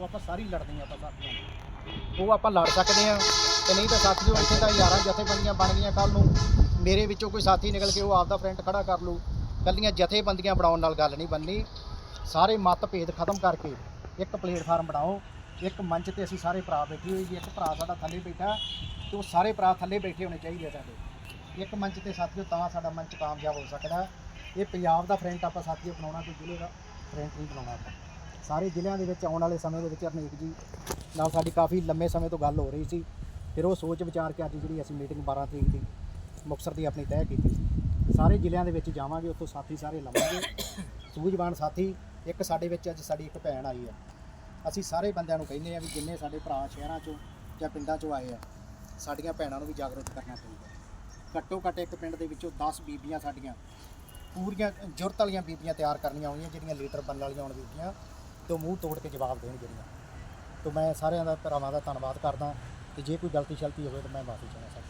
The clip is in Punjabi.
ਉਹ ਆਪਾਂ ਸਾਰੀ ਲੜਦੇ ਆ ਆਪਾਂ ਸਾਥੀਆਂ ਉਹ ਆਪਾਂ ਲੜ ਸਕਦੇ ਆ ਤੇ ਨਹੀਂ ਤਾਂ ਸਾਥੀਓ ਇੱਥੇ ਤਾਂ ਯਾਰਾਂ ਜਥੇਬੰਦੀਆਂ ਬਣ ਗਈਆਂ ਕੱਲ ਨੂੰ। ਮੇਰੇ ਵਿੱਚੋਂ ਕੋਈ ਸਾਥੀ ਨਿਕਲ ਕੇ ਉਹ ਆਪਦਾ ਫਰੈਂਡ ਖੜਾ ਕਰ ਲੂ ਕੱਲੀਆਂ ਜਥੇਬੰਦੀਆਂ ਬਣਾਉਣ ਨਾਲ ਗੱਲ ਨਹੀਂ ਬਣਨੀ। ਸਾਰੇ ਮਤਭੇਦ ਖਤਮ ਕਰਕੇ ਇੱਕ ਪਲੇਟਫਾਰਮ ਬਣਾਓ। ਇੱਕ ਮੰਚ ਤੇ ਅਸੀਂ ਸਾਰੇ ਭਰਾ ਬੈਠੇ ਹੋਏ ਜੀ। ਇੱਕ ਭਰਾ ਸਾਡਾ ਥੱਲੇ ਬੈਠਾ। ਤੇ ਉਹ ਸਾਰੇ ਭਰਾ ਥੱਲੇ ਬੈਠੇ ਹੋਣੇ ਚਾਹੀਦੇ ਆ ਸਾਡੇ। ਇੱਕ ਮੰਚ ਤੇ ਸਾਥੀਓ, ਤਾਂ ਸਾਡਾ ਮੰਚ ਕਾਮਯਾਬ ਹੋ ਸਕਦਾ। ਇਹ ਪੰਜਾਬ ਦਾ ਫਰੰਟ ਆਪਾਂ ਸਾਥੀਓ ਬਣਾਉਣਾ, ਕੋਈ ਜ਼ਿਲ੍ਹੇ ਦਾ ਫਰੰਟ ਨਹੀਂ ਬਣਾਉਣਾ ਆਪਾਂ। ਸਾਰੇ ਜ਼ਿਲ੍ਹਿਆਂ ਦੇ ਵਿੱਚ ਆਉਣ ਵਾਲੇ ਸਮੇਂ ਦੇ ਵਿੱਚ ਅਰਨੀਕ ਜੀ ਨਾਲ ਸਾਡੀ ਕਾਫੀ ਲੰਮੇ ਸਮੇਂ ਤੋਂ ਗੱਲ ਹੋ ਰਹੀ ਸੀ। ਫਿਰ ਉਹ ਸੋਚ ਵਿਚਾਰ ਕੇ ਅੱਜ ਜਿਹੜੀ ਅਸੀਂ ਮੀਟਿੰਗ 12 ਤਰੀਕ ਦੀ ਮੁਕਤਸਰ ਦੀ ਆਪਣੀ ਤੈਅ ਕੀਤੀ ਸੀ। ਸਾਰੇ ਜ਼ਿਲ੍ਹਿਆਂ ਦੇ ਵਿੱਚ ਜਾਵਾਂਗੇ, ਉੱਥੋਂ ਸਾਥੀ ਸਾਰੇ ਲਵਾਂਗੇ। ਸੂਝਵਾਨ ਸਾਥੀ, ਇੱਕ ਸਾਡੇ ਵਿੱਚ ਅੱਜ ਸਾਡੀ ਇੱਕ ਭੈਣ ਆਈ ਆ। ਅਸੀਂ ਸਾਰੇ ਬੰਦਿਆਂ ਨੂੰ ਕਹਿੰਦੇ ਆ ਵੀ ਜਿੰਨੇ ਸਾਡੇ ਭਰਾ ਸ਼ਹਿਰਾਂ ਚੋਂ ਜਾਂ ਪਿੰਡਾਂ ਚੋਂ ਆਏ ਆ, ਸਾਡੀਆਂ ਭੈਣਾਂ ਨੂੰ ਵੀ ਜਾਗਰੂਕ ਕਰਨਾ ਚਾਹੀਦਾ। ਘੱਟੋ ਘੱਟ ਇੱਕ ਪਿੰਡ ਦੇ ਵਿੱਚੋਂ 10 ਬੀਬੀਆਂ ਸਾਡੀਆਂ ਪੂਰੀਆਂ ਜੁਰਤ ਵਾਲੀਆਂ ਬੀਬੀਆਂ ਤਿਆਰ ਕਰਨੀਆਂ ਹੋਈਆਂ, ਜਿਹੜੀਆਂ ਲੀਡਰ ਬਣਨ ਵਾਲੀਆਂ ਹੋਣ ਬੀਬੀਆਂ। ਤੇ ਉਹ ਮੂੰਹ ਤੋੜ ਕੇ ਜਵਾਬ ਦੇਣ ਜਿਹੜੀਆਂ। ਤੋਂ ਮੈਂ ਸਾਰਿਆਂ ਦਾ, ਭਰਾਵਾਂ ਦਾ ਧੰਨਵਾਦ ਕਰਦਾ। ਤੇ ਜੇ ਕੋਈ ਗਲਤੀ ਸ਼ਲਤੀ ਹੋਵੇ ਤਾਂ ਮੈਂ ਮਾਫੀ ਚਾਹੁੰਦਾ, ਸਰ।